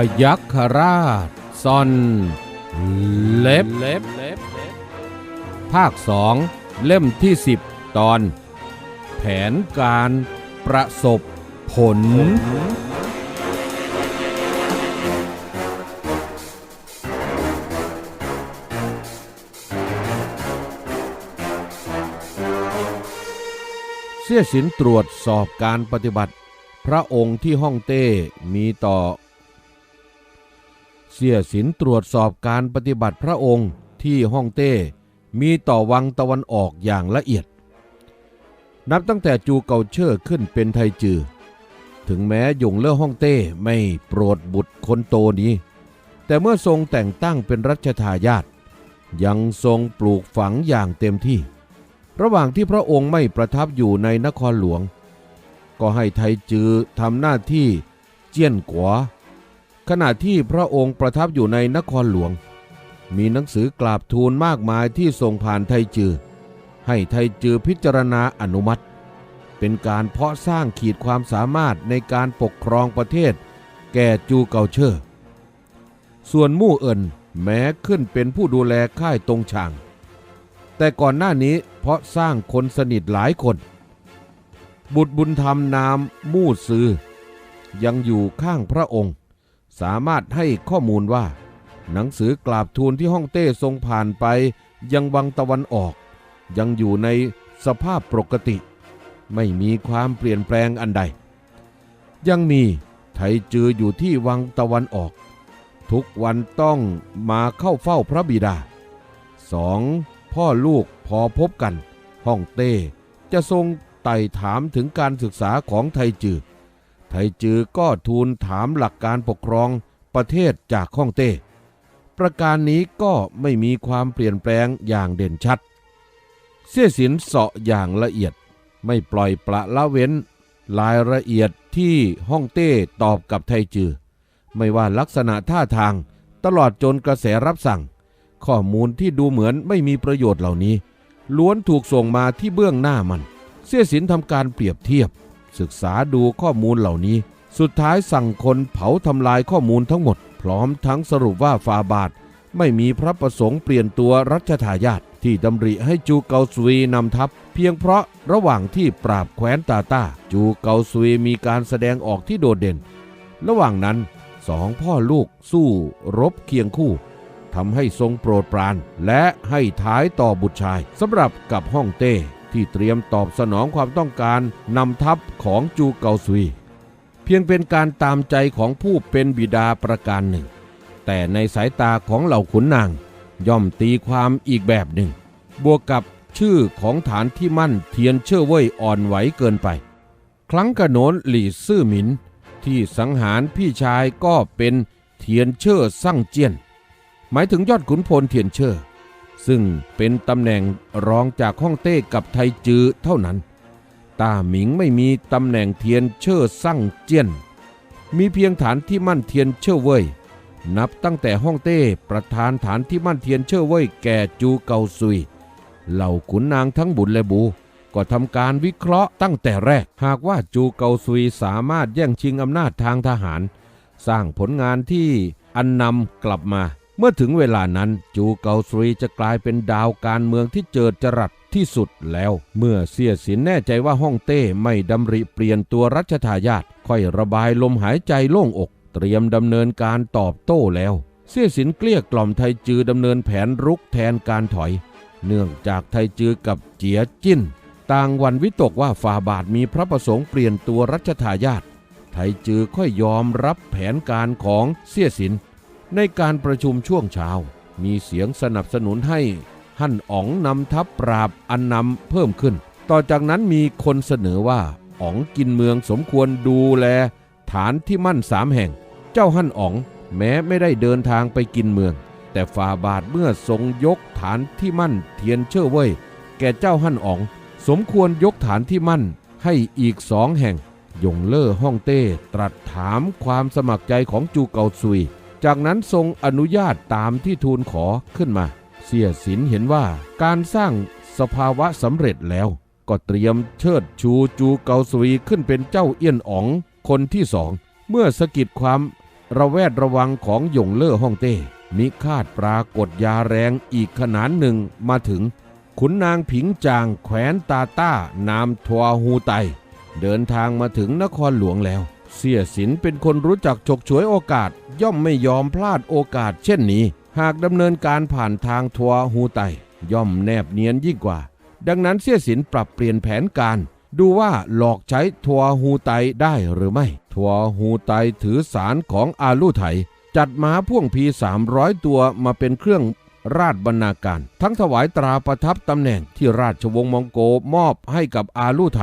พยัคฆราชซ่อนเล็บ ภาคสองเล่มที่สิบตอน แผนการประสบผล เสียสินตรวจสอบการปฏิบัติ พระองค์ที่ฮ่องเต้มีต่อ เสียสินตรวจสอบการปฏิบัติพระองค์ที่ฮ่องเต้ มีต่อวังตะวันออกอย่างละเอียด นับตั้งแต่จูเกาเชอร์ขึ้นเป็นไทจือ ถึงแม้หยงเล่อฮ่องเต้ไม่โปรดบุตรคนโตนี้ แต่เมื่อทรงแต่งตั้งเป็นรัชทายาทยังทรงปลูกฝังอย่างเต็มที่ ระหว่างที่พระองค์ไม่ประทับอยู่ในนครหลวง ก็ให้ไทจือทำหน้าที่เจี้ยนกัว ขณะที่พระองค์ประทับอยู่ในนครหลวง มีหนังสือกราบทูลมากมายที่ส่งผ่านไทจือ ให้ไทจือพิจารณาอนุมัติ เป็นการเพาะสร้างขีดความสามารถในการปกครองประเทศ แก่จูเกาเชอร์ ส่วนมู่เอินแม้ขึ้นเป็นผู้ดูแลค่ายตรงช่าง แต่ก่อนหน้านี้เพราะสร้างคนสนิทหลายคน บุตรบุญธรรมนามมู่ซือ ยังอยู่ข้างพระองค์ สามารถให้ข้อมูลว่า หนังสือกราบทูลที่ห้องเต้ทรงผ่านไปยังวังตะวันออก ยังอยู่ในสภาพปกติ ไม่มีความเปลี่ยนแปลงอันใด ยังมีไทจืออยู่ที่วังตะวันออก ทุกวันต้องมาเข้าเฝ้าพระบิดาสองพ่อลูกพอพบกันห้องเต้จะทรงไต่ถามถึงการศึกษาของไทจือ ไทจือก็ทูลถามหลักการปกครองประเทศจากห้องเต้ ประการนี้ก็ไม่มีความเปลี่ยนแปลงอย่างเด่นชัด เสี่ยสินเสาะอย่างละเอียดไม่ปล่อยปละละเว้น รายละเอียดที่ห้องเต้ตอบกับไทจือ ไม่ว่าลักษณะท่าทางตลอดจนกระแสรับสั่ง ข้อมูลที่ดูเหมือนไม่มีประโยชน์เหล่านี้ ล้วนถูกส่งมาที่เบื้องหน้ามัน เสี่ยสินทำการเปรียบเทียบ ศึกษาดูข้อมูลเหล่านี้ สุดท้ายสั่งคนเผาทำลายข้อมูลทั้งหมด พร้อมทั้งสรุปว่าฟาบาท ไม่มีพระประสงค์เปลี่ยนตัวรัชทายาทที่ดำริให้จูเกาซุยนำทัพ เพียงเพราะระหว่างที่ปราบแคว้นตาตาจูเกาซุยมีการแสดงออกที่โดดเด่น ระหว่างนั้นสองพ่อลูกสู้รบเคียงคู่ทำให้ทรงโปรดปราน และให้ท้ายต่อบุตรชายสำหรับกับฮ่องเต้ ที่เตรียมตอบสนองความต้องการนำทัพของจูเกาซุย เพียงเป็นการตามใจของผู้เป็นบิดาประการหนึ่ง แต่ในสายตาของเหล่าขุนนาง ย่อมตีความอีกแบบหนึ่ง บวกกับชื่อของฐานที่มั่นเทียนเชื่อเว่ยอ่อนไหวเกินไป ครั้งกระโนนหลี่ซื่อหมิน ที่สังหารพี่ชายก็เป็นเทียนเชื่อสั่งเจียน หมายถึงยอดขุนพลเทียนเชื่อ ซึ่งเป็นตำแหน่งรองจากฮ่องเต้กับไทจือเท่านั้นต้าหมิงไม่มีตำแหน่งเทียนเชื่อสั่งเจียน มีเพียงฐานที่มั่นเทียนเชื่อเว่ยนับตั้งแต่ฮ่องเต้ประธานฐานที่มั่นเทียนเชื่อเว่ยแก่จูเกาซุย เหล่าขุนนางทั้งบุญและบู ก็ทำการวิเคราะห์ตั้งแต่แรก หากว่าจูเกาซุยสามารถแย่งชิงอำนาจทางทหาร สร้างผลงานที่อันนำกลับมา เมื่อถึงเวลานั้นจูเกาซุยจะกลายเป็นดาวการเมืองที่เจิดจรัสที่สุดแล้ว เมื่อเสียสินแน่ใจว่าฮ่องเต้ไม่ดำริเปลี่ยนตัวรัชทายาทค่อยระบายลมหายใจโล่งอก เตรียมดำเนินการตอบโต้แล้ว เสียสินเกลี้ยกล่อมไทจือดำเนินแผนรุกแทนการถอย เนื่องจากไทจือกับเจียจิ้น ต่างวันวิตกว่าฝ่าบาทมีพระประสงค์เปลี่ยนตัวรัชทายาทไทจือค่อยยอมรับแผนการของเสียสิน ในการประชุมช่วงเช้า มีเสียงสนับสนุนให้หั่นอ๋องนำทัพปราบอันนำเพิ่มขึ้น ต่อจากนั้นมีคนเสนอว่าอ๋องกินเมืองสมควรดูแล ฐานที่มั่นสามแห่ง เจ้าหั่นอ๋องแม้ไม่ได้เดินทางไปกินเมือง แต่ฝ่าบาทเมื่อทรงยกฐานที่มั่นเทียนเชื่อเว่ยแก่เจ้าหั่นอ๋อง สมควรยกฐานที่มั่นให้อีกสองแห่งยงเล่อฮ่องเต้ตรัสถามความสมัครใจของจูเกาซุย จากนั้นทรงอนุญาตตามที่ทูลขอขึ้นมา เสียสินเห็นว่าการสร้างสภาวะสำเร็จแล้ว ก็เตรียมเชิดชูจูเกาซุยขึ้นเป็นเจ้าเอี้ยนอ๋องคนที่สอง เมื่อสกิดความระแวดระวังของหยงเล่อฮ่องเต้มิคาดปรากฏยาแรงอีกขนาดหนึ่งมาถึง ขุนนางผิงจางแขวนตาต้านามทัวฮูไต เดินทางมาถึงนครหลวงแล้ว เสียสินเป็นคนรู้จักฉกฉวยโอกาส ย่อมไม่ยอมพลาดโอกาส เช่นนี้ หากดำเนินการผ่านทางทัวฮูไต ย่อมแนบเนียนยิ่งกว่า ดังนั้นเสียสินปรับเปลี่ยนแผนการ ดูว่าหลอกใช้ทัวฮูไตได้หรือไม่ ทัวฮูไตถือสารของอาลูไถ จัดม้าพ่วงพี300 ตัวมาเป็นเครื่อง ราชบรรณาการ ทั้งถวายตราประทับตำแหน่งที่ราชวงศ์มองโกมอบให้กับอาลู่ไถ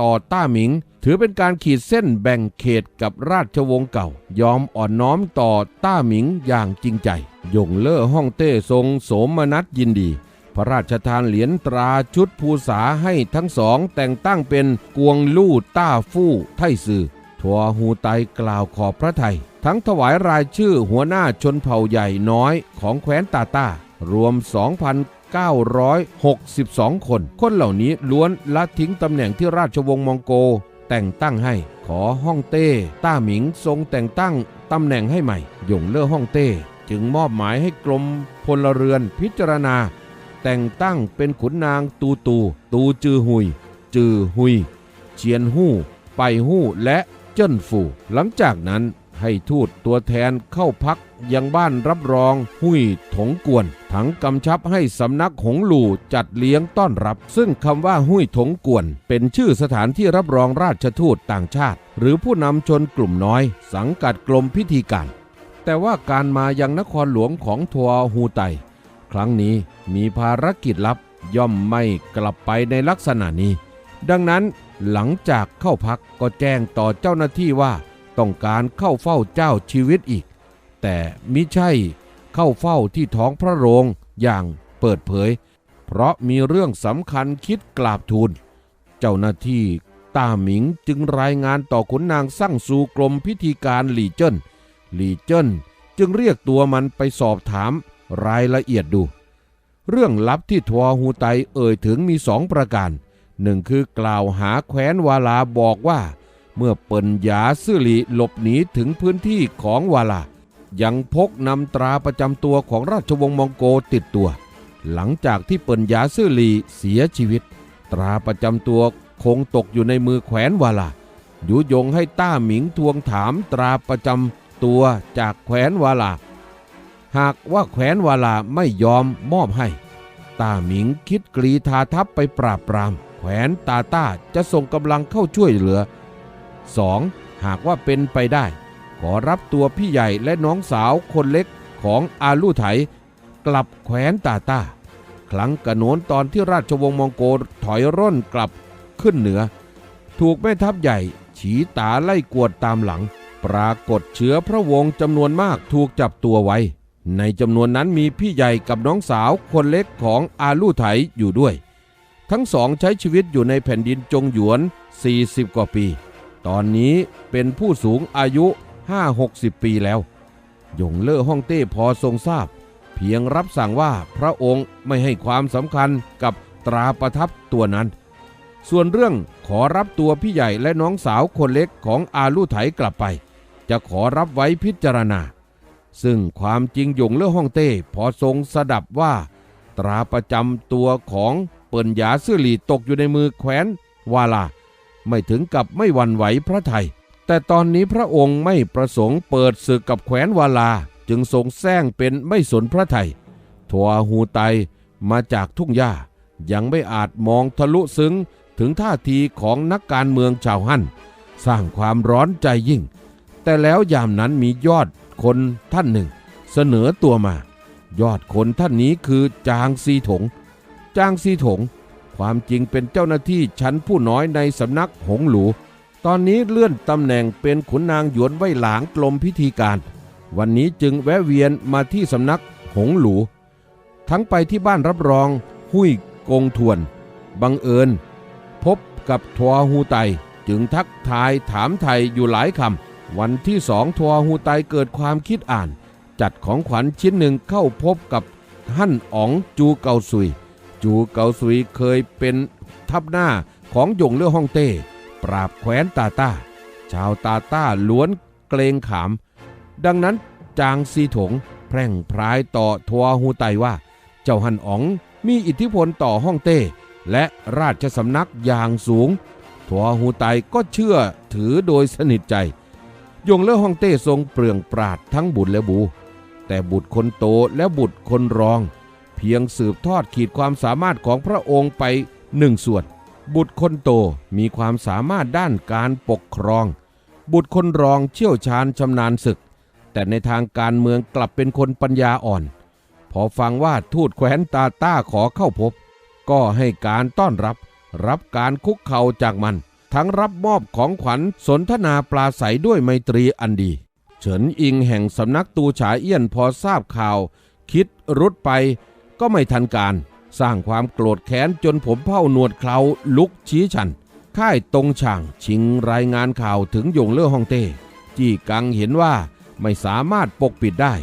ต่อต้าหมิง ถือเป็นการขีดเส้นแบ่งเขตกับราชวงศ์เก่า ยอมอ่อนน้อมต่อต้าหมิงอย่างจริงใจยงเล่อฮ่องเต้ทรงโสมนัสยินดีพระราชทานเหรียญตราชุดภูษาให้ทั้งสองแต่งตั้งเป็นกวงลู่ต้าฟู่ไทซื่อทัวฮูไตกล่าวขอบพระไทย ทั้งถวายรายชื่อหัวหน้าชนเผ่าใหญ่น้อยของแคว้นตาตา รวม 2,962 คน คนเหล่านี้ล้วนละทิ้งตำแหน่งที่ราชวงศ์มองโกแต่งตั้งให้ ขอฮ่องเต้ ต้าหมิงทรงแต่งตั้งตำแหน่งให้ใหม่ หยงเล่อฮ่องเต้ จึงมอบหมายให้กรมพลเรือนพิจารณา แต่งตั้งเป็นขุนนางตูตู ตูจือหุย จือหุย เจียนหู้ ไปหู้และเจิ้นฟู่หลังจากนั้น ให้ทูตตัวแทนเข้าพักยังบ้านรับรองหุยถงกวน ทั้งกำชับให้สำนักหงหลู่จัดเลี้ยงต้อนรับ ซึ่งคำว่าหุยถงกวน เป็นชื่อสถานที่รับรองราชทูตต่างชาติ หรือผู้นำชนกลุ่มน้อย สังกัดกรมพิธีการ แต่ว่าการมายังนครหลวงของทัวฮูไต ครั้งนี้มีภารกิจลับย่อมไม่กลับไปในลักษณะนี้ ดังนั้นหลังจากเข้าพักก็แจ้งต่อเจ้าหน้าที่ว่า ต้องการเข้าเฝ้าเจ้าชีวิตอีก แต่มิใช่เข้าเฝ้าที่ท้องพระโรงอย่างเปิดเผย เพราะมีเรื่องสำคัญคิดกราบทูล เจ้าหน้าที่ต้าหมิงจึงรายงานต่อขุนนางสั่งสู่กรมพิธีการหลี่เจิ้นหลี่เจิ้นจึงเรียกตัวมันไปสอบถามรายละเอียดดู เรื่องลับที่ทัวฮูไตเอ่ยถึงมีสองประการหนึ่งคือกล่าวหาแคว้นวาลาบอกว่า เมื่อเปิ่นหยาซื่อหลีหลบหนีถึงพื้นที่ของวาลา ยังพกนำตราประจำตัวของราชวงศ์มองโกติดตัว หลังจากที่เปิ่นหยาซื่อหลีเสียชีวิต ตราประจำตัวคงตกอยู่ในมือแขวนวาลา ยุยงให้ต้าหมิงทวงถามตราประจำตัวจากแขวนวาลา หากว่าแขวนวาลาไม่ยอมมอบให้ต้าหมิงคิดกรีธาทัพไปปราบปราม แขวนตาต้าจะส่งกำลังเข้าช่วยเหลือ 2. หากว่าเป็นไปได้ ขอรับตัวพี่ใหญ่และน้องสาวคนเล็กของอาลูไถ กลับแขวนตาตาครั้งกระโนนตอนที่ราชวงศ์มองโกถอยร่นกลับขึ้นเหนือ ถูกแม่ทัพใหญ่ฉีตาไล่กวดตามหลัง ปรากฏเชื้อพระวงศ์จำนวนมากถูกจับตัวไว้ ในจำนวนนั้นมีพี่ใหญ่กับน้องสาวคนเล็กของอาลูไถอยู่ด้วย ทั้งสองใช้ชีวิตอยู่ในแผ่นดินจงหยวน 40 กว่าปี ตอนนี้เป็นผู้สูงอายุ 5-60 ปีแล้ว ยงเล่อฮ่องเต้พอทรงทราบ เพียงรับสั่งว่าพระองค์ไม่ให้ความสำคัญกับตราประทับตัวนั้น ส่วนเรื่องขอรับตัวพี่ใหญ่และน้องสาวคนเล็กของอาลู่ไถกลับไป จะขอรับไว้พิจารณา ซึ่งความจริงยงเล่อฮ่องเต้พอทรงสดับว่า ตราประจำตัวของเปิ่นหยาซื่อหลีตกอยู่ในมือแคว้นวาลา ไม่ถึงกับไม่หวั่นไหวพระไทย แต่ตอนนี้พระองค์ไม่ประสงค์เปิดศึกกับแคว้นวาลา จึงทรงแซงเป็นไม่สนพระไทยทัวหูไตมาจากทุ่งหญ้า ยังไม่อาจมองทะลุซึ้งถึงท่าทีของนักการเมืองชาวฮั่น สร้างความร้อนใจยิ่ง แต่แล้วยามนั้นมียอดคนท่านหนึ่ง เสนอตัวมา ยอดคนท่านนี้คือจางซีถง จางซีถง ความจริงเป็นเจ้าหน้าที่ชั้นผู้น้อยในสำนักหงหลู ตอนนี้เลื่อนตำแหน่งเป็นขุนนางหยวนไว้หลางกลมพิธีการ วันนี้จึงแวะเวียนมาที่สำนักหงหลู ทั้งไปที่บ้านรับรอง หุ้ยกงทวน บังเอิญ พบกับทวฮูไต จึงทักทายถามไทยอยู่หลายคำ วันที่สองทวฮูไตเกิดความคิดอ่าน จัดของขวัญชิ้นหนึ่งเข้าพบกับฮั่นอ๋องจูเกาซุย จูเกาซุยเคยเป็นทัพหน้าของหยงเล่อฮ่องเต้ ปราบแคว้นตาต้า ชาวตาต้าล้วนเกรงขาม ดังนั้นจางซีถงแพร่งพรายต่อทัวฮูไตว่า เจ้าฮันอ๋องมีอิทธิพลต่อฮ่องเต้ และราชสำนักอย่างสูง ทัวฮูไตก็เชื่อถือโดยสนิทใจยงเล่อฮ่องเต้ทรงเปลืองปราดทั้งบุตรและบู แต่บุตรคนโตและบุตรคนรอง เพียงสืบทอดขีดความสามารถของพระองค์ไปหนึ่งส่วน บุตรคนโตมีความสามารถด้านการปกครอง บุตรคนรองเชี่ยวชาญชำนาญศึก แต่ในทางการเมืองกลับเป็นคนปัญญาอ่อน พอฟังว่าทูตแคว้นตาต้าขอเข้าพบ ก็ให้การต้อนรับ รับการคุกเข่าจากมัน ทั้งรับมอบของขวัญสนทนาปลาใสด้วยไมตรีอันดี เฉินอิงแห่งสำนักตูฉาเอี้ยนพอทราบข่าว คิดรุดไป ก็ไม่ทันการ สร้างความโกรธแค้นจนผมเผ้าหนวดเคราลุกชี้ชัน ค่ายตรงช่างชิงรายงานข่าวถึงยงเล่อฮ่องเต้จี้กังเห็นว่าไม่สามารถปกปิดได้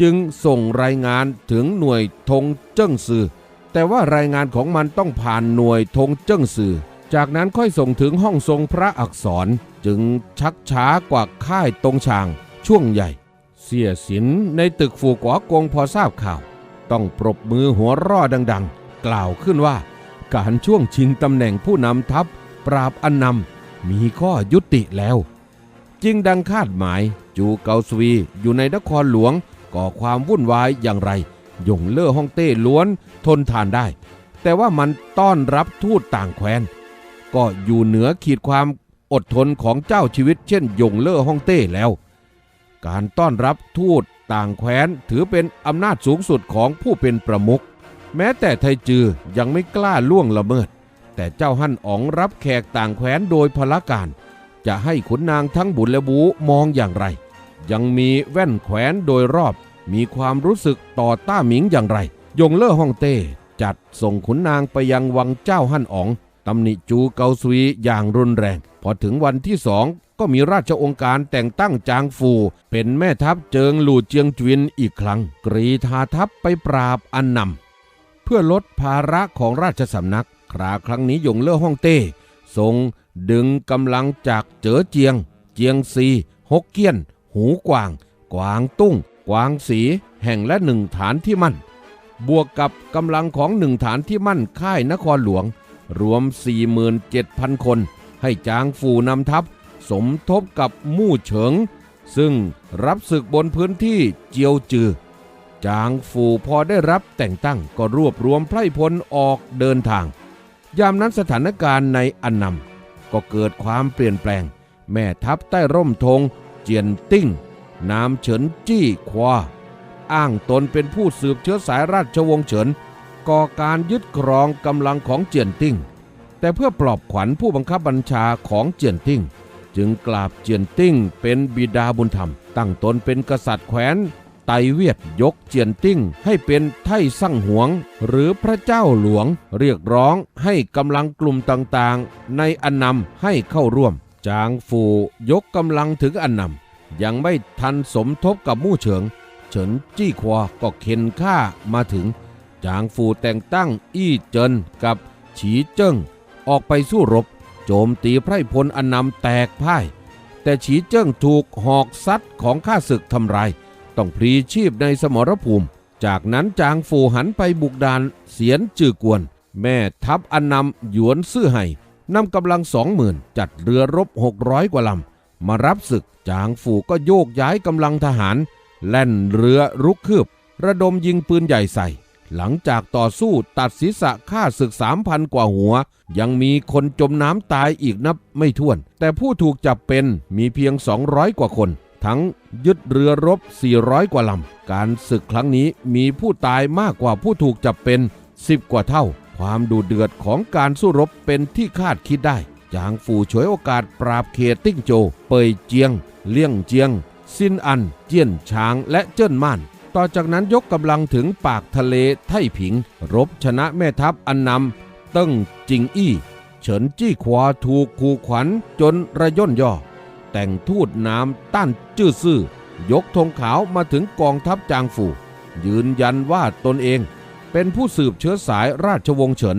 จึงส่งรายงานถึงหน่วยธงเจิ้งซือแต่ว่ารายงานของมันต้องผ่านหน่วยธงเจิ้งซือจากนั้นค่อยส่งถึงห้องทรงพระอักษรจึงชักช้ากว่าค่ายตรงช่างช่วงใหญ่ เสียสินในตึกฝูกวกงพอทราบข่าว ต้องปรบมือหัวร่อดังๆ กล่าวขึ้นว่า การช่วงชิงตำแหน่งผู้นำทัพปราบอันนำมีข้อยุติแล้วจริงดังคาดหมายจูเกาสวีอยู่ในนครหลวงก่อความวุ่นวายอย่างไรยงเล่อฮ่องเต้ล้วนทนทานได้ แต่ว่ามันต้อนรับทูตต่างแคว้น ก็อยู่เหนือขีดความอดทนของเจ้าชีวิตเช่นยงเล่อฮ่องเต้แล้ว การต้อนรับทูต ต่างแคว้นถือเป็นอำนาจสูงสุดของผู้เป็นประมุขแม้แต่ไทจือยังไม่กล้าล่วงละเมิด แต่เจ้าฮั่นอ๋องรับแขกต่างแคว้นโดยพละการ จะให้ขุนนางทั้งบุญและบูมองอย่างไร ยังมีแว่นแขวนโดยรอบ มีความรู้สึกต่อต้าหมิงอย่างไร ยงเล่อฮ่องเต้จัดส่งขุนนางไปยังวังเจ้าฮั่นอ๋องตำหนิจูเกาซวีอย่างรุนแรง พอถึงวันที่สอง ก็มีราชองค์การแต่งตั้งจางฟู เป็นแม่ทัพเจิงหลู่เจียงจวินอีกครั้ง กรีธาทัพไปปราบอันนำเพื่อลดภาระของราชสำนัก คราครั้งนี้ยงเล่อฮ่องเต้ทรงดึงกำลังจากเจ๋อเจียง เจียงซีฮกเกี้ยน หูกวาง กวางตุ้ง กวางสี แห่งและหนึ่งฐานที่มั่น บวกกับกำลังของหนึ่งฐานที่มั่นค่ายนครหลวง รวม 47,000 คน ให้จางฟูนำทัพ สมทบกับมู่เฉิง ซึ่งรับศึกบนพื้นที่เจียวจือ จางฟูพอได้รับแต่งตั้งก็รวบรวมไพร่พลออกเดินทาง ยามนั้นสถานการณ์ในอันนำก็เกิดความเปลี่ยนแปลง แม่ทัพใต้ร่มธงเจียนติ้งนามเฉินจี้ควาอ้างตนเป็นผู้สืบเชื้อสายราชวงศ์เฉินก่อการยึดครองกำลังของเจียนติ้ง แต่เพื่อปลอบขวัญผู้บังคับบัญชาของเจียนติ้ง จึงกราบเจียนติ้งเป็นบิดาบุญธรรม ตั้งตนเป็นกษัตริย์แคว้นไตเวียดยกเจียนติ้งให้เป็นไท่สั่งหวง หรือพระเจ้าหลวง เรียกร้องให้กำลังกลุ่มต่างๆ ในอันนำให้เข้าร่วม จางฟูยกกำลังถึงอันนำยังไม่ทันสมทบกับมู่เฉิง เฉินจี้ควาก็เข็นฆ่ามาถึง จางฟูแต่งตั้งอี้เจินกับฉีเจิ้งออกไปสู้รบ โจมตีไพร่พลอันนำแตกพ่าย แต่ฉีเจิ้งถูกหอกซัดของข้าศึกทำลาย ต้องพลีชีพในสมรภูมิ จากนั้นจางฟูหันไปบุกดานเสียนจือกวน แม่ทัพอันนำหยวนซื่อไห่นำกำลังสองหมื่นจัดเรือรบหกร้อยกว่าลำ มารับศึกจางฟูก็โยกย้ายกำลังทหาร แล่นเรือรุกคืบ ระดมยิงปืนใหญ่ใส่ หลังจากต่อสู้ตัดศีรษะฆ่าศึกสามพันกว่าหัว ยังมีคนจมน้ำตายอีกนับไม่ถ้วน แต่ผู้ถูกจับเป็นมีเพียง 200 กว่าคน ทั้งยึดเรือรบ 400 กว่าลำ การศึกครั้งนี้มีผู้ตายมากกว่าผู้ถูกจับเป็น 10 กว่าเท่า ความดูเดือดของการสู้รบเป็นที่คาดคิดได้ จางฟูฉวยโอกาสปราบเขติ้งโจ เปยเจียง เลี่ยงเจียง ซินอัน เจียนช้างและเจิ้นม่าน ต่อจากนั้นยกกำลังถึงปากทะเลไท่ผิง รบชนะแม่ทัพอันนำเติ้งจิงอี้ เฉินจี้ขวาถูกขู่ขวัญจนระย่นย่อ แต่งทูตน้ำต้านจื้อซื่อยกธงขาวมาถึงกองทัพจางฝู ยืนยันว่าตนเอง เป็นผู้สืบเชื้อสายราชวงศ์เฉิน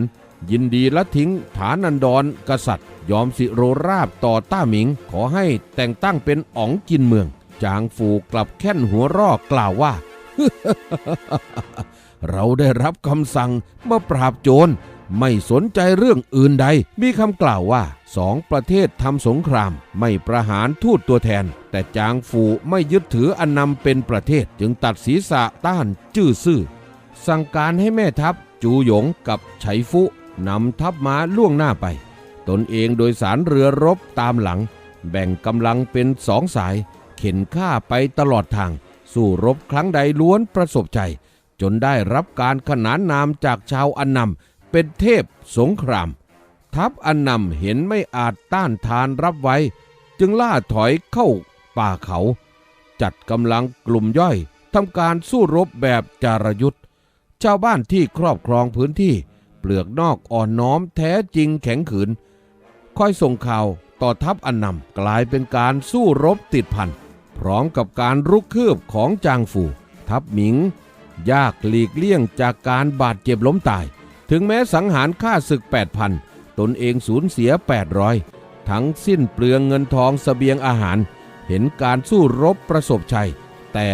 ยินดีละทิ้งฐานันดรกษัตริย์ ยอมสิโรราบต่อต้าหมิง ขอให้แต่งตั้งเป็นอ๋องจินเมือง จางฟูกลับแค่นหัวรอกกล่าวว่า เราได้รับคำสั่งมาปราบโจร ไม่สนใจเรื่องอื่นใด มีคำกล่าวว่าสองประเทศทำสงคราม ไม่ประหารทูตตัวแทน แต่จางฟูไม่ยึดถืออันนำเป็นประเทศจึงตัดศีรษะต้านจื้อซื่อ สั่งการให้แม่ทัพจูหยงกับไฉฟุนำทัพม้าล่วงหน้าไป ตนเองโดยสารเรือรบตามหลัง แบ่งกำลังเป็นสองสาย เข็นฆ่าไปตลอดทาง สู้รบครั้งใดล้วนประสบใจ จนได้รับการขนานนามจากชาวอันนำเป็นเทพสงคราม ทัพอันนำเห็นไม่อาจต้านทานรับไว้ จึงล่าถอยเข้าป่าเขา จัดกำลังกลุ่มย่อยทำการสู้รบแบบจารยุทธ์ชาวบ้านที่ครอบครองพื้นที่ เปลือกนอกอ่อนน้อมแท้จริงแข็งขืนคอยส่งข่าวต่อทัพอันนำกลายเป็นการสู้รบติดพัน พร้อมกับการรุกคืบของจางฝู ทัพหมิง ยากหลีกเลี่ยงจากการบาดเจ็บล้มตาย ถึงแม้สังหารฆ่าศึก 8,000 ตนเองสูญเสีย 800 ทั้งสิ้นเปลืองเงินทองสเสบียงอาหาร เห็นการสู้รบประสบชัย แต่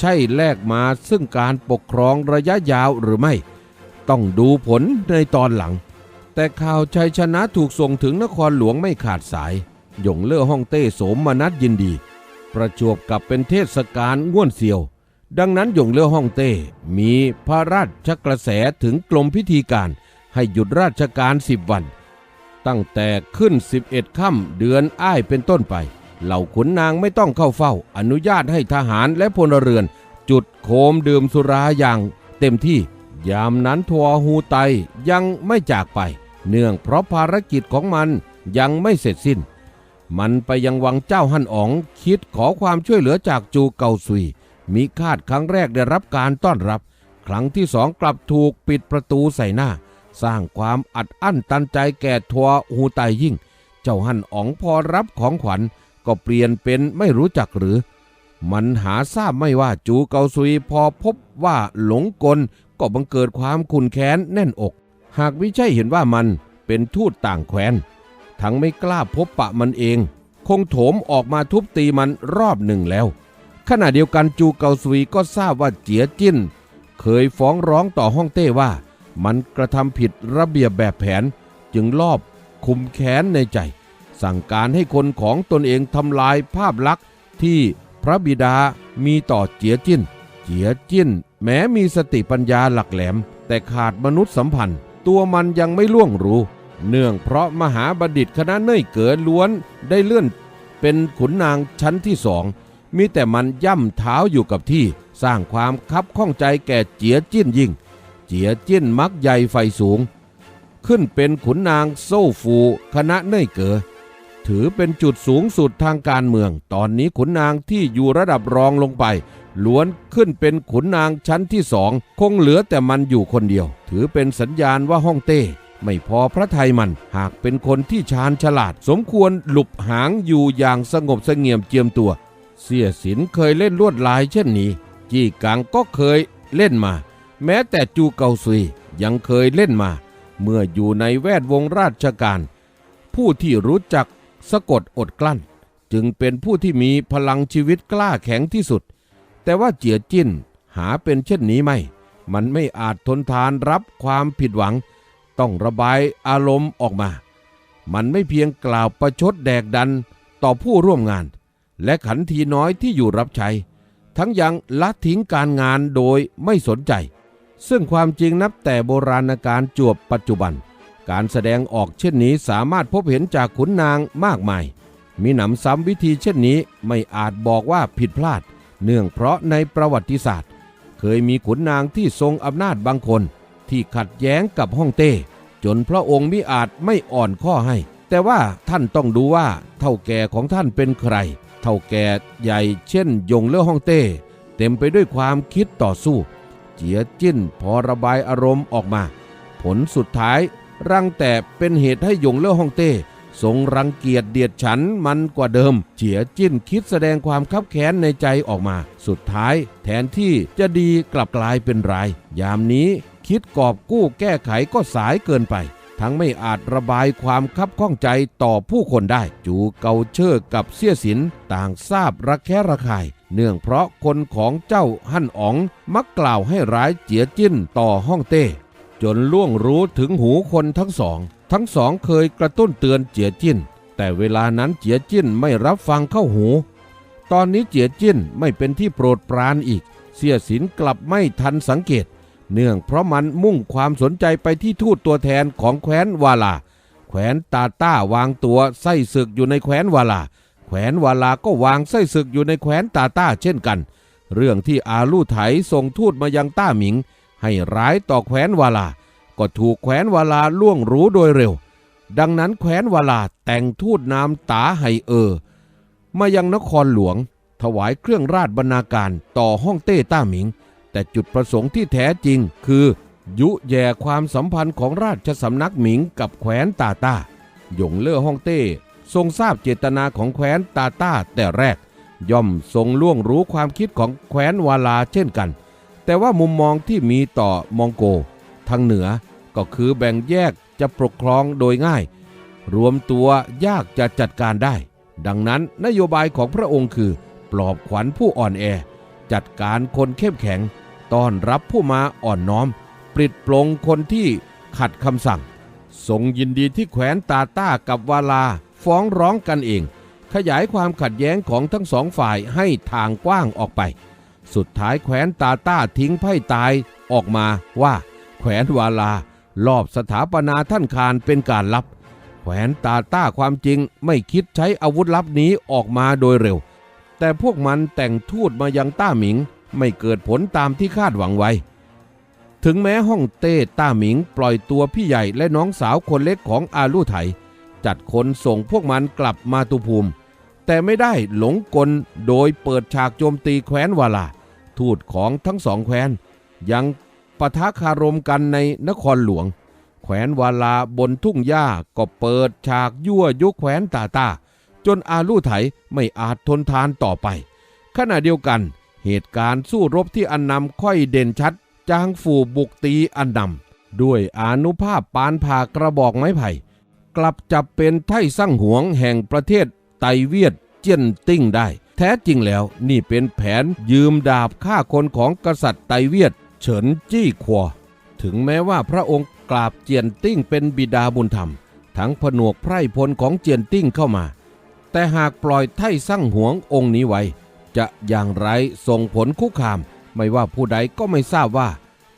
ใช่แลกมาซึ่งการปกครองระยะยาวหรือไม่ ต้องดูผลในตอนหลัง แต่ข่าวชัยชนะถูกส่งถึงนครหลวงไม่ขาดสาย หยงเล่อฮ่องเต้โสมมนัดยินดี ประจวบกับเป็นเทศกาลง่วนเซียว ดังนั้นหยงเล่อฮ่องเต้มีพระราชกระแสถึงกรมพิธีการให้หยุดราชการสิบวัน ตั้งแต่ขึ้น 11ค่ำเดือนอ้ายเป็นต้นไป เหล่าขุนนางไม่ต้องเข้าเฝ้า อนุญาตให้ทหารและพลเรือน จุดโคมดื่มสุราอย่างเต็มที่ยามนั้นทัวฮูไตยังไม่จากไป เนื่องเพราะภารกิจของมันยังไม่เสร็จสิ้น มันไปยังวังเจ้าฮั่นอ๋อง คิดขอความช่วยเหลือจากจูเกาซุย มีคาดครั้งแรกได้รับการต้อนรับ ครั้งที่สองกลับถูกปิดประตูใส่หน้า สร้างความอัดอั้นตันใจแก่ทัวฮูไตยิ่ง เจ้าฮั่นอ๋องพอรับของขวัญ ก็เปลี่ยนเป็นไม่รู้จักหรือ มันหาทราบไม่ว่าจูเกาซุยพอพบว่าหลงกลก็บังเกิดความขุนแค้นแน่นอก หากไม่ใช่เห็นว่ามันเป็นทูตต่างแคว้น ทั้งไม่กล้าพบปะมันเอง คงโถมออกมาทุบตีมันรอบหนึ่งแล้ว ขณะเดียวกันจูเกาซุยก็ทราบว่าเจียจิ้น เคยฟ้องร้องต่อฮ่องเต้ว่า มันกระทำผิดระเบียบแบบแผนจึงลอบคุมแค้นในใจ สั่งการให้คนของตนเองทำลายภาพลักษณ์ที่พระบิดามีต่อเจียจิ้น เจียจิ้น แม้มีสติปัญญาหลักแหลม แต่ขาดมนุษยสัมพันธ์ ตัวมันยังไม่ล่วงรู้ เนื่องเพราะมหาบัณฑิตคณะเน่ยเก๋อล้วนได้เลื่อนเป็นขุนนางชั้นที่สอง มีแต่มันย่ำเท้าอยู่กับที่ สร้างความคับข้องใจแก่เจียจิ้นยิ่ง เจียจิ้นมักใหญ่ไฟสูง ขึ้นเป็นขุนนางโซ่ฟู คณะเน่ยเก๋อถือเป็นจุดสูงสุดทางการเมือง ตอนนี้ขุนนางที่อยู่ระดับรองลงไป ล้วนขึ้นเป็นขุนนางชั้นที่สอง คงเหลือแต่มันอยู่คนเดียว ถือเป็นสัญญาณว่าฮ่องเต้ ไม่พอพระไทยมันหากเป็นคนที่ชาญฉลาด สมควรหลบหางอยู่อย่างสงบเสงี่ยมเจียมตัว เสียสินเคยเล่นลวดลายเช่นนี้ จี้กังก็เคยเล่นมา แม้แต่จูเกาซุยยังเคยเล่นมา เมื่ออยู่ในแวดวงราชการ ผู้ที่รู้จักสะกดอดกลั้น จึงเป็นผู้ที่มีพลังชีวิตกล้าแข็งที่สุด แต่ว่าเจียจิ้นหาเป็นเช่นนี้ไม่ มันไม่อาจทนทานรับความผิดหวัง ต้องระบายอารมณ์ออกมา มันไม่เพียงกล่าวประชดแดกดันต่อผู้ร่วมงาน และขันทีน้อยที่อยู่รับใช้ ทั้งยังละทิ้งการงานโดยไม่สนใจ ซึ่งความจริงนับแต่โบราณการจวบปัจจุบัน การแสดงออกเช่นนี้สามารถพบเห็นจากขุนนางมากมาย มีหนำซ้ำวิธีเช่นนี้ไม่อาจบอกว่าผิดพลาด เนื่องเพราะในประวัติศาสตร์ เคยมีขุนนางที่ทรงอำนาจบางคน ที่ขัดแย้งกับฮ่องเต้ จนพระองค์มิอาจไม่อ่อนข้อให้ แต่ว่าท่านต้องดูว่าเท่าแก่ของท่านเป็นใคร เท่าแก่ใหญ่เช่น ยงเล่อฮ่องเต้ เต็มไปด้วยความคิดต่อสู้ เจียจิ้นพอระบายอารมณ์ออกมา ผลสุดท้ายรังแต่เป็นเหตุให้ยงเล่อฮ่องเต้ทรงรังเกียจเดียดฉันมันกว่าเดิมเจียจิ้นคิดแสดงความคับแค้นในใจออกมา สุดท้ายแทนที่จะดีกลับกลายเป็นร้าย ยามนี้ คิดกอบกู้แก้ไขก็สายเกินไป ทั้งไม่อาจระบายความคับข้องใจต่อผู้คนได้ จูเกาเชอร์กับเสี่ยสินต่างทราบระแคะระคาย เนื่องเพราะคนของเจ้าหั่นอ๋องมักกล่าวให้ร้ายเจียจิ้นต่อฮ่องเต้ จนล่วงรู้ถึงหูคนทั้งสอง ทั้งสองเคยกระตุ้นเตือนเจียจิ้น แต่เวลานั้นเจียจิ้นไม่รับฟังเข้าหู ตอนนี้เจียจิ้นไม่เป็นที่โปรดปรานอีกเสี่ยสินกลับไม่ทันสังเกต เนื่องเพราะมันมุ่งความสนใจไปที่ทูตตัวแทนของแคว้นวาลาแขวนตาต้าวางตัวไส้ศึกอยู่ในแคว้นวาลาแขวนวาลาก็วางไส้ศึกอยู่ในแคว้นตาต้าเช่นกัน เรื่องที่อาลู่ไถส่งทูตมายังต้าหมิง ให้ร้ายต่อแคว้นวาลา ก็ถูกแคว้นวาลาล่วงรู้โดยเร็ว ดังนั้นแคว้นวาลาแต่งทูตนามตาไหเออ มายังนครหลวง ถวายเครื่องราชบรรณาการต่อฮ่องเต้ต้าหมิง แต่จุดประสงค์ที่แท้จริง คือ ยุแย่ความสัมพันธ์ของราชสำนักหมิงกับแคว้นตาตาหยงเล่อฮ่องเต้ทรงทราบเจตนาของแคว้นตาตาแต่แรก ย่อมทรงล่วงรู้ความคิดของแคว้นวาลาเช่นกัน แต่ว่ามุมมองที่มีต่อมองโก ทางเหนือก็คือแบ่งแยกจะปกครองโดยง่าย รวมตัวยากจะจัดการได้ ดังนั้นนโยบายของพระองค์คือ ปลอบขวัญผู้อ่อนแอ จัดการคนเข้มแข็ง ต้อนรับผู้มาอ่อนน้อมปลิดปลงคนที่ขัดคำสั่ง ทรงยินดีที่แขวนตาต้ากับวาลาฟ้องร้องกันเอง ขยายความขัดแย้งของทั้งสองฝ่ายให้ทางกว้างออกไป สุดท้ายแขวนตาต้าทิ้งไพ่ตายออกมาว่า แขวนวาลาลอบสถาปนาท่านคานเป็นการลับ แขวนตาต้าความจริงไม่คิดใช้อาวุธลับนี้ออกมาโดยเร็ว แต่พวกมันแต่งทูตมายังต้าหมิง ไม่เกิดผลตามที่คาดหวังไว้ ถึงแม้ฮ่องเต้ต้าหมิงปล่อยตัวพี่ใหญ่และน้องสาวคนเล็กของอาลู่ไถ จัดคนส่งพวกมันกลับมาตุภูมิ แต่ไม่ได้หลงกลโดยเปิดฉากโจมตีแคว้นวาลา ทูตของทั้งสองแคว้น ยังปะทะคารมกันในนครหลวง แขวนวาลาบนทุ่งหญ้าก็เปิดฉากยั่วยุแขวนตาตาจนอาลู่ไถไม่อาจทนทานต่อไป ขณะเดียวกัน เหตุการณ์สู้รบที่อันนำค่อยเด่นชัด จางฝูบุกตีอันนำด้วยอานุภาพปานผ่ากระบอกไม้ไผ่ กลับจับเป็นไท่สั่งหวงแห่งประเทศไตเวียดเจียนติ้งได้ แท้จริงแล้วนี่เป็นแผนยืมดาบฆ่าคนของกษัตริย์ไตเวียด เฉินจี้ครัวถึงแม้ว่าพระองค์กราบเจียนติ้งเป็นบิดาบุญธรรม ทั้งผนวกไพร่พลของเจียนติ้งเข้ามา แต่หากปล่อยไท่สั่งหวงองค์นี้ไว้ จะอย่างไรส่งผลคุกคาม ไม่ว่าผู้ใดก็ไม่ทราบว่า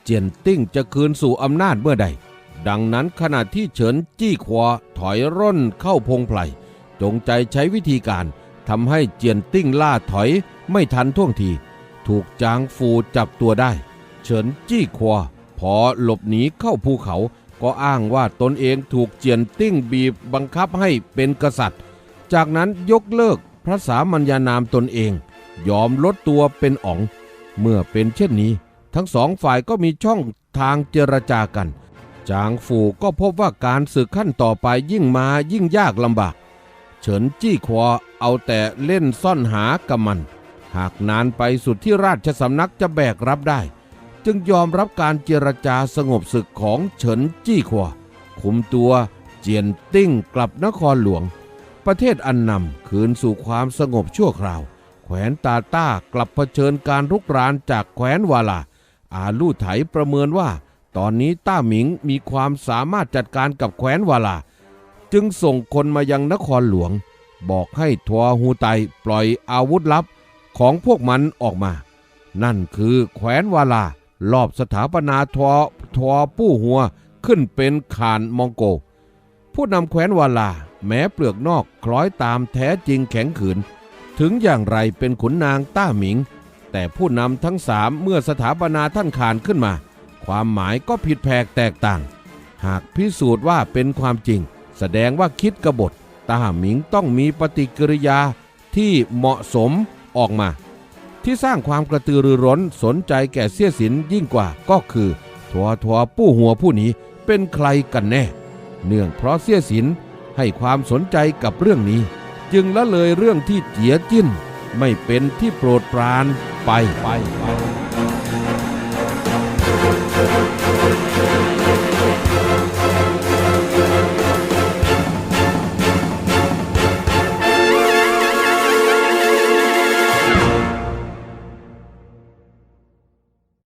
เจียนติ้งจะคืนสู่อำนาจเมื่อใด ดังนั้นขณะที่เฉินจี้ขวาถอยร่นเข้าพงไพรจงใจใช้วิธีการทำให้เจียนติ้งล่าถอยไม่ทันท่วงที ถูกจางฟูจับตัวได้ เฉินจี้ขวาพอหลบหนีเข้าภูเขา ก็อ้างว่าตนเองถูกเจียนติ้งบีบบังคับให้เป็นกษัตริย์ จากนั้นยกเลิกพระสามัญญานามตนเอง ยอมลดตัวเป็นอ๋อง เมื่อเป็นเช่นนี้ ทั้งสองฝ่ายก็มีช่องทางเจรจากัน จางฟูก็พบว่าการศึกขั้นต่อไปยิ่งมายิ่งยากลำบาก เฉินจี้ควอเอาแต่เล่นซ่อนหากับมัน หากนานไปสุดที่ราชสำนักจะแบกรับได้ จึงยอมรับการเจรจาสงบศึกของเฉินจี้ควอคุมตัวเจียนติ้งกลับนครหลวง ประเทศอันนำคืนสู่ความสงบชั่วคราว แขวนตาต้ากลับเผชิญการรุกรานจากแขวนวาลา อาลู่ไถประเมินว่า ตอนนี้ต้าหมิงมีความสามารถจัดการกับแขวนวาลา จึงส่งคนมายังนครหลวง บอกให้ทัวฮูไตปล่อยอาวุธลับของพวกมันออกมา นั่นคือแขวนวาลาลอบสถาปนาทอทอปู้หัวขึ้นเป็นขานมองโก ผู้นำแคว้นวาลา แม้เปลือกนอกคล้อยตามแท้จริงแข็งขืน ถึงอย่างไรเป็นขุนนางต้าหมิง แต่ผู้นำทั้งสามเมื่อสถาปนาท่านขานขึ้นมา ความหมายก็ผิดแผกแตกต่าง หากพิสูจน์ว่าเป็นความจริง แสดงว่าคิดกบฏต้าหมิงต้องมีปฏิกิริยาที่เหมาะสมออกมา ที่สร้างความกระตือรือร้นสนใจแก่เสี้ยสินยิ่งกว่าก็คือ ทวทวปู้หัวผู้นี้เป็นใครกันแน่ เนื่องเพราะเสี้ยสินให้ความสนใจกับเรื่องนี้ จึงละเลยเรื่องที่เจียจิ้น ไม่เป็นที่โปรดปรานไปไปไป